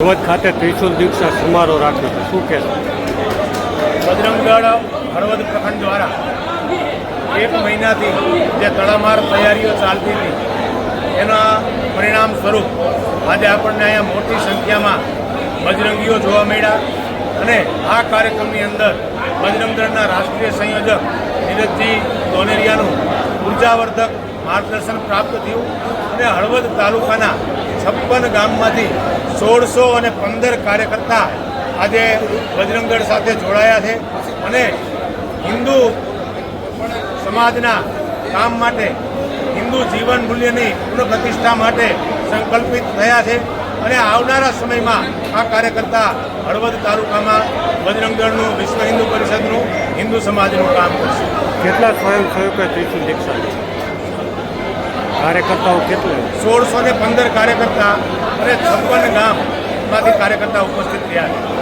ધ્વજ ખાતે ત્રિશુલ દીક્ષા સમારોહ રાખ્યો છે. શું કહેશો? બજરંગગઢ હળવદ પ્રખંડ દ્વારા એક મહિનાથી જે તડામાર તૈયારીઓ ચાલતી હતી, એના પરિણામ સ્વરૂપ આજે આપણને અહીંયા મોટી સંખ્યામાં બજરંગીઓ જોવા મળ્યા અને આ કાર્યક્રમની અંદર બજરંગદળના રાષ્ટ્રીય સંયોજક નીરજજી દોનેરિયાનું ઉર્જાવર્ધક માર્ગદર્શન પ્રાપ્ત થયું અને હળવદ તાલુકાના છપ્પન ગામમાંથી સોળસો અને પંદર કાર્યકર્તા આજે બજરંગગઢ સાથે જોડાયા છે અને હિન્દુ સમાજના કામ માટે, હિન્દુ જીવન મૂલ્યની પુનઃપ્રતિષ્ઠા માટે સંકલ્પિત થયા છે અને આવનારા સમયમાં આ કાર્યકર્તા હળવદ તાલુકામાં બજરંગદળનું વિશ્વ હિન્દુ પરિષદનું હિન્દુ સમાજનું કામ કરશે. કેટલા સ્વયંસેવકો દીક્ષા કાર્યકર્તાઓ કેટલા? સોળસો ને પંદર કાર્યકર્તા અને છપ્પન ગામમાંથી કાર્યકર્તા ઉપસ્થિત રહ્યા છે.